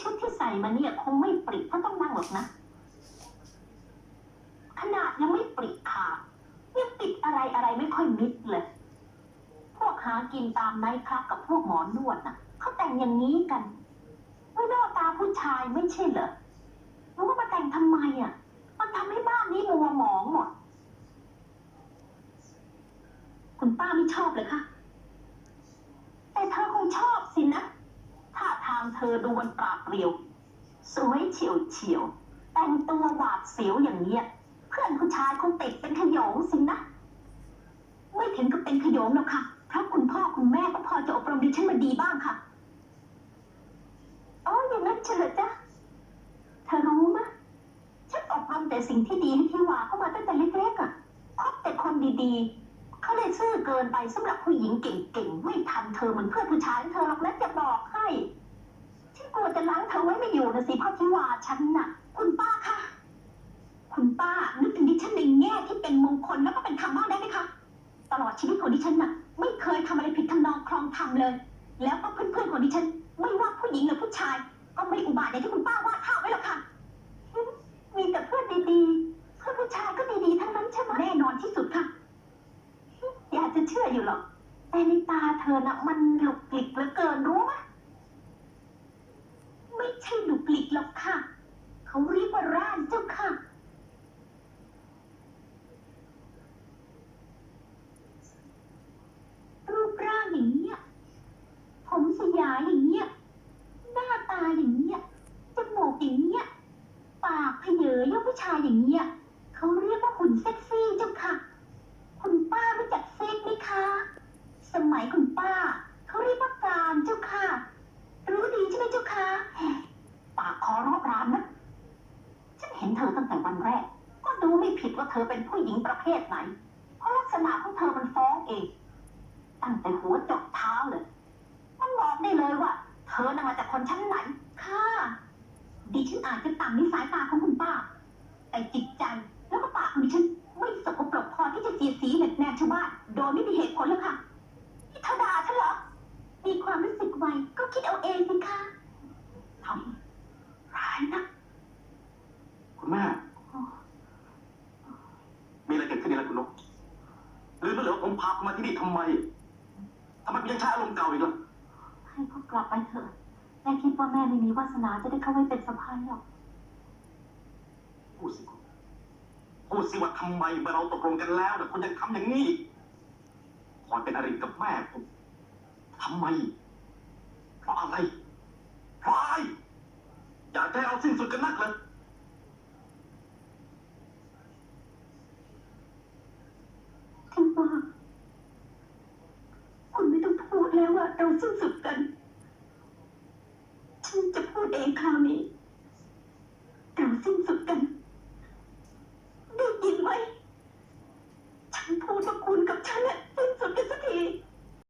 ชุดที่ใส่มาเนี่ยคงไม่ปริเพราะต้องนั่งหรอกนะ ขนาดยังไม่ปริขาดยังติดอะไรอะไรไม่ค่อยมิดเลย พวกหากินตามไนท์คลับกับพวกหมอนวดน่ะเขาแต่งอย่างนี้กันไม่นอกตาผู้ชายไม่ใช่เหรอรู้ว่ามาแต่งทำไมอะ มันทำให้บ้านนี้มัวหมองหมด คุณป้าไม่ชอบเลยค่ะ แต่เธอคงชอบ เธอดูมันปราดเปรียว สวยเฉียวเฉียว แต่งตัวหวาดเสียวอย่างเนี้ย เพื่อนผู้ชายคงติดเป็นขโยงสินะ ไม่ถึงกับเป็นขโยงหรอกค่ะเพราะคุณพ่อคุณแม่ก็พอจะอบรมดิฉันมาดีบ้างค่ะอ๋ออย่างนั้นเฉลยจ้ะเธอรู้มะฉันอบรมแต่สิ่งที่ดีให้ที่วาเข้ามาตั้งแต่เล็กๆอะคบแต่คนดีๆ เขาเลยซื่อเกินไปสำหรับผู้หญิงเก่งๆ ไม่ทันเธอเหมือนเพื่อนผู้ชายเธอหรอกนะจะบอกให้ กลัวจะล้างเธอไว้ไม่อยู่นะสิเพราะที่ว่าฉันน่ะ คุณป้าคะคุณป้านึกถึงดิฉันในแง่ที่เป็นมงคลแล้วก็เป็นธรรมะได้ไหมคะตลอดชีวิตของดิฉันน่ะ ไม่เคยทำอะไรผิดทำนองคลองธรรมเลย แล้วก็เพื่อนๆของดิฉัน ไม่ว่าผู้หญิงหรือผู้ชาย ก็ไม่อุบาทอย่างที่คุณป้าวาดภาพไว้หรอกค่ะมีแต่เพื่อนดีๆเพื่อนผู้ชายก็ดีๆทั้งนั้นใช่ไหมแน่นอนที่สุดค่ะอยากจะเชื่ออยู่หรอกแต่ในตาเธอน่ะ มันหลุกหลิกเหลือเกินรู้ไหม กหลิกหรอกค่ะ เขาเรียกว่าร่านเจ้าค่ะ รูปร่างอย่างเนี้ย ผมสยายอย่างเนี้ย หน้าตาอย่างเนี้ย จมูกอย่างเนี้ย ปากเพเยอยกผู้ชายอย่างเนี้ย เขาเรียกว่าหุ่นเซ็กซี่เจ้าค่ะ คุณป้ารู้จักเซ็กไหมคะ สมัยคุณป้า เขาเรียกว่าการเจ้าค่ะ รู้ดีใช่ไหมเจ้าค่ะ ปากคอรอบรานนะ ฉันเห็นเธอตั้งแต่วันแรก ก็ดูไม่ผิดว่าเธอเป็นผู้หญิงประเภทไหน เพราะลักษณะของเธอมันฟ้องเอง ตั้งแต่หัวจดเท้าเลย มันบอกได้เลยว่า เธอน่ะมาจากคนชั้นไหน ค่ะ ดิฉันอาจจะต่ำในสายตาของคุณป้า แต่จิตใจแล้วก็ปากของดิฉันไม่สกปรกพอที่จะเสียสีเหน็บแนมชาวบ้านโดยไม่มีเหตุผลแล้วค่ะนี่เธอด่าฉันเหรอมีความรู้สึกไวก็คิดเอาเองสิคะทำร้ายนะ คุณ แม่ มีอะไรเกิดขึ้นนี่ล่ะคุณนกลืมไปเหรอว่าผมพาคุณมาที่นี่ทำไมทำไมคุณยังใช้อารมณ์เก่าอีกล่ะให้เขากลับไปเถอะแม่คิดว่าแม่ไม่มีวาสนาจะได้เข้าไปเป็นสะพ้ายหรอกพูดสิคุณพูดสิว่าทำไมเมื่อเราตกลงกันแล้วแต่คุณยังทำอย่างนี้อีกคอยเป็นอริกับแม่ผมทำไม เพราะอะไรเพราะอะไรอยากจะให้เอาสิ้นสุดกันนักเลย คุณป้าคุณไม่ต้องพูดแล้วว่า เราสู้สุดกัน ฉันจะพูดเองคราวนี้